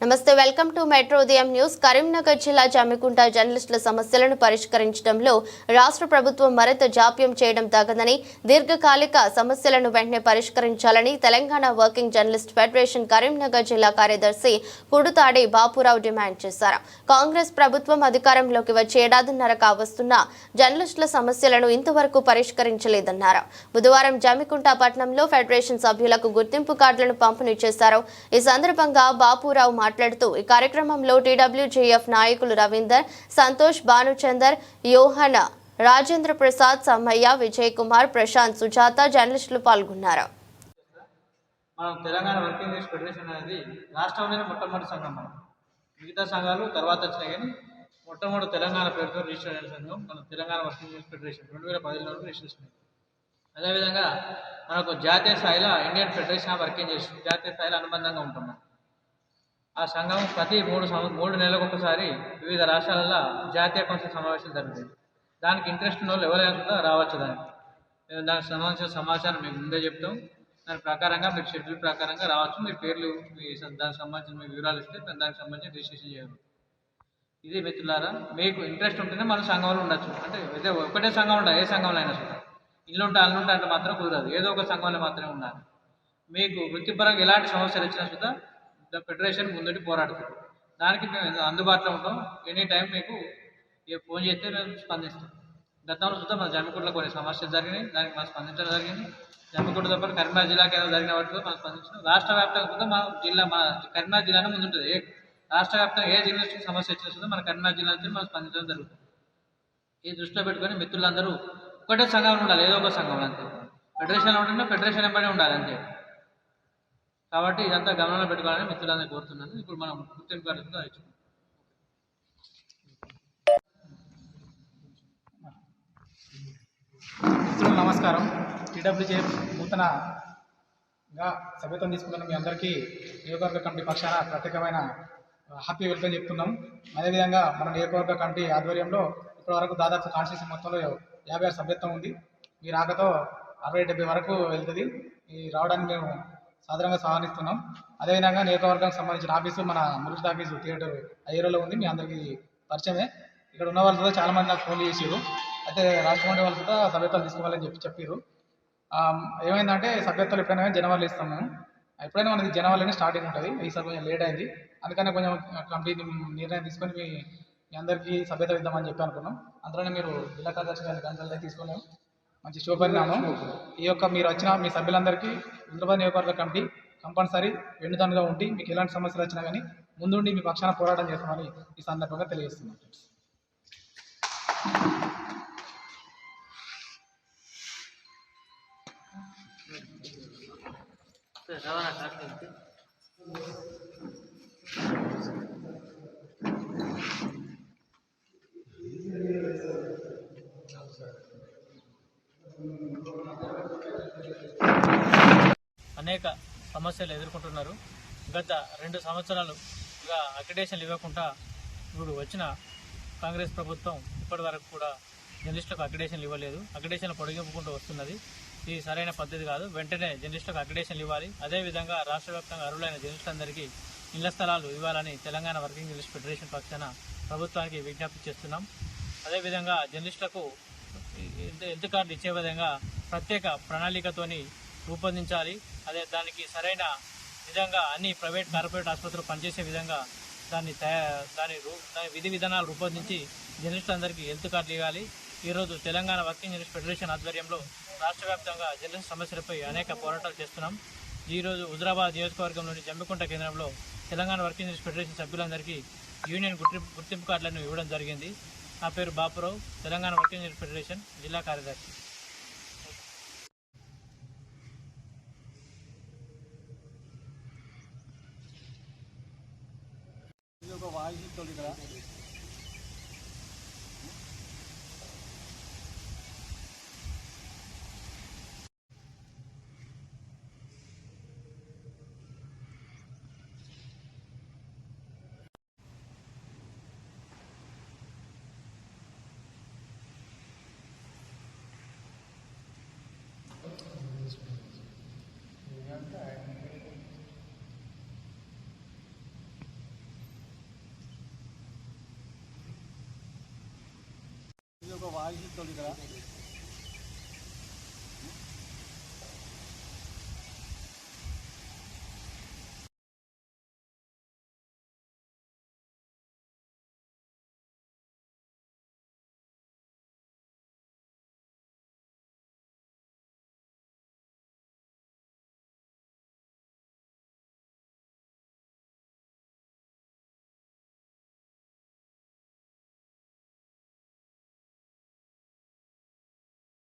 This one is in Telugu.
నమస్తే welcome to Metro Udayam News. Karimnagar జిల్లా జమ్మికుంట జర్నలిస్టుల సమస్యలను పరిష్కరించడంలో రాష్ట్ర ప్రభుత్వం మరింత జాప్యం చేయడం తగదని దీర్ఘకాలిక సమస్యలను వెంటనే పరిష్కరించాలని Telangana working journalist federation Karimnagar జిల్లా కార్యదర్శి కుడుతాడి బాపురావు డిమాండ్ చేశారు. కాంగ్రెస్ ప్రభుత్వం అధికారంలోకి వచ్చి ఏడాదిన్నర కావస్తున్న జర్నలిస్టుల సమస్యలను ఇంతవరకు పరిష్కరించలేదన్నారు. బుధవారం జమ్మికుంట పట్టణంలో ఫెడరేషన్ సభ్యులకు గుర్తింపు కార్డులను పంపిణీ చేశారు. ఈ సందర్భంగా బాపురావు మాట్లాడుతూ ఈ కార్యక్రమంలో టీడబ్ల్యూజేఎఫ్ నాయకులు రవీందర్ సంతోష్ భానుచందర్ యోహన రాజేంద్ర ప్రసాద్ సమ్మయ్య విజయ్ కుమార్ ప్రశాంత్ సుజాత జర్నలిస్టులు పాల్గొన్నారు. మనం తెలంగాణ వర్కింగ్ డేస్ ఫెడరేషన్ అనేది రాష్ట్రంలోనే మొట్టమొదటి సంఘం మనం. మిగతా సంఘాలు తర్వాత వచ్చినాయి కానీ మొట్టమొదటి తెలంగాణ పేరుతో రిజిస్టర్ అయిన సంఘం మన తెలంగాణ వర్కింగ్ డేస్ ఫెడరేషన్ రెండు వేల పదిలో రిజిస్టర్ అయింది అదేవిధంగా మనకు జాతీయ స్థాయిలో ఇండియన్ ఫెడరేషన్ ఆఫ్ వర్కింగ్ చేసి జాతీయ స్థాయిలో అనుబంధంగా ఉంటున్నాం. ఆ సంఘం ప్రతి మూడు సం- మూడు నెలలకు ఒకసారి వివిధ రాష్ట్రాలలో జాతీయ కౌన్సిల్ సమావేశం జరుగుతుంది దానికి ఇంట్రెస్ట్ ఉన్న వాళ్ళు ఎవరైనా కూడా రావచ్చు దానికి. మేము దానికి సంబంధించిన సమాచారం మేము ముందే చెప్తాం. దాని ప్రకారంగా మీరు షెడ్యూల్ ప్రకారంగా రావచ్చు. మీ పేర్లు మీ దానికి సంబంధించిన మీ వివరాలు ఇస్తే మేము దానికి సంబంధించి రిజిస్ట్రేషన్ చేయాలి ఇది మిత్రులారా మీకు ఇంట్రెస్ట్ ఉంటేనే మన సంఘంలో ఉండొచ్చు. అంటే అయితే ఒకటే సంఘం ఉండాలి ఏ సంఘంలో అయినా సరే. ఇల్లు ఉంటే అల్లు ఉంటే అంటే మాత్రం కుదరదు. ఏదో ఒక సంఘంలో మాత్రమే ఉండాలి. మీకు వృత్తిపరంగా ఎలాంటి సమస్యలు వచ్చినా సుద్ధా ఫెడరేషన్ ముందుండి పోరాడుతుంది. దానికి మేము అందుబాటులో ఉంటాం. ఎనీ టైం మీకు ఏ ఫోన్ చేస్తే మేము స్పందిస్తాం. గతంలో చూద్దాం మన జమ్మికుంటలో కొన్ని సమస్యలు జరిగినాయి. దానికి మనం స్పందించడం జరిగింది. జమ్మికుంటతో పాటు కరీంనగర్ జిల్లాకి ఏదో జరిగిన వాటితో మనం స్పందించడం. రాష్ట్ర వ్యాప్తంగా కూడా మన జిల్లా మన కరీంనగర్ జిల్లానే ముందుంటుంది. ఏ రాష్ట్ర వ్యాప్తంగా ఏ జిల్లా సమస్య వచ్చినా మన కరీంనగర్ జిల్లా నుంచి మనం స్పందించడం జరుగుతుంది. ఈ దృష్టిలో పెట్టుకొని మిత్రులందరూ ఒకటే సంఘంలో ఉండాలి. ఏదో ఒక సంఘం అంతే. ఫెడరేషన్లో ఉంటున్నా ఫెడరేషన్ వెంబడి ఉండాలి అంతే. కాబట్టి ఇదంతా గమనంలో పెట్టుకోవాలని మిత్రులందరూ కోరుతున్నాను. ఇప్పుడు మనం గుర్తింపు కార్డు ఇచ్చుకుంటాం మిత్రులు నమస్కారం. టీడబ్ల్యూజేఎఫ్ నూతనగా సభ్యత్వం తీసుకున్న మీ అందరికీ నియోజకవర్గ కమిటీ పక్షాన ప్రత్యేకమైన హ్యాపీ వెల్కమ్ చెప్తున్నాం. అదేవిధంగా మన నియోజకవర్గ కమిటీ ఆధ్వర్యంలో ఇప్పటివరకు దాదాపు కాన్స్టిట్యూషన్ మొత్తంలో యాభై ఆరు సభ్యత్వం ఉంది. మీ రాకతో అరవై డెబ్బై వరకు వెళ్తుంది. ఈ రావడానికి మేము సాధారణంగా సహకరిస్తున్నాం. అదేవిధంగా నియోజకవర్గానికి సంబంధించిన ఆఫీసు మన మురుష్ ఆఫీసు థియేటర్ అయ్యేరోలో ఉంది. మీ అందరికీ పరిచయమే. ఇక్కడ ఉన్న వాళ్ళు కూడా చాలా మంది నాకు ఫోన్ చేసారు అయితే రాజమండ్రి వాళ్ళు కూడా సభ్యత్వాలు తీసుకోవాలని చెప్పి చెప్పారు ఏమైందంటే సభ్యత్వాలు ఎప్పుడైనా కానీ జనవరిలో ఇస్తాము. మేము ఎప్పుడైనా మనకి జనవరిలోనే స్టార్టింగ్ ఉంటుంది. ఈసారి కొంచెం లేట్ అయింది. అందుకనే కొంచెం కంప్లీట్ నిర్ణయం తీసుకొని మీ మీ అందరికీ సభ్యత ఇద్దామని చెప్పి అనుకున్నాం. అందులోనే మీరు జిల్లా కార్యదర్శి గారి గంటలు తీసుకున్నాం మంచి శుభపరిణామం ఈ యొక్క మీరు వచ్చిన మీ సభ్యులందరికీ హైదరాబాద్ నియోజకవర్గ కమిటీ కంపల్సరీ వెన్నుదన్నుగా ఉండి మీకు ఎలాంటి సమస్యలు వచ్చినా కానీ ముందుండి మీ పక్షాన పోరాటం చేస్తామని ఈ సందర్భంగా తెలియజేస్తున్నాం. రవాణా శాఖ అనేక సమస్యలు ఎదుర్కొంటున్నారు. గత రెండు సంవత్సరాలుగా అక్రిడేషన్లు ఇవ్వకుండా ఇప్పుడు వచ్చిన కాంగ్రెస్ ప్రభుత్వం ఇప్పటి వరకు కూడా జర్నలిస్టులకు అక్రిడేషన్లు ఇవ్వలేదు. అక్రిడేషన్లు పొడిగింపుకుంటూ వస్తున్నది. ఇది సరైన పద్ధతి కాదు. వెంటనే జర్నలిస్టులకు అక్రిడేషన్లు ఇవ్వాలి. అదేవిధంగా రాష్ట్ర వ్యాప్తంగా అర్హులైన జర్నలిస్టులందరికీ ఇళ్ళ స్థలాలు ఇవ్వాలని తెలంగాణ వర్కింగ్ జర్నలిస్ట్ ఫెడరేషన్ పక్షాన ప్రభుత్వానికి విజ్ఞప్తి చేస్తున్నాం. అదేవిధంగా జర్నలిస్టులకు హెల్త్ హెల్త్ కార్డు ఇచ్చే విధంగా ప్రత్యేక ప్రణాళికతోని రూపొందించాలి అదే దానికి సరైన విధంగా అన్ని ప్రైవేట్ కార్పొరేట్ ఆసుపత్రులు పనిచేసే విధంగా దాన్ని దాని రూ- దాని విధి విధానాలు రూపొందించి జర్నలిస్టులందరికీ హెల్త్ కార్డులు ఇవ్వాలి. ఈరోజు తెలంగాణ వర్కింగ్ జర్నలిస్ట్ ఫెడరేషన్ ఆధ్వర్యంలో రాష్ట్ర వ్యాప్తంగా జర్నలిస్ట్ సమస్యలపై అనేక పోరాటాలు చేస్తున్నాం. ఈరోజు హుజరాబాద్ నియోజకవర్గంలోని జమ్మికుంట కేంద్రంలో తెలంగాణ వర్కింగ్ జర్నలిస్ట్ ఫెడరేషన్ సభ్యులందరికీ యూనియన్ గుర్తింపు గుర్తింపు కార్డులను ఇవ్వడం జరిగింది. నా పేరు బాపురావు తెలంగాణ వర్కింగ్ ఫెడరేషన్ జిల్లా కార్యదర్శి. ఇది ఒక వాయిస్ ఇక్కడ. तो वाई तो लिख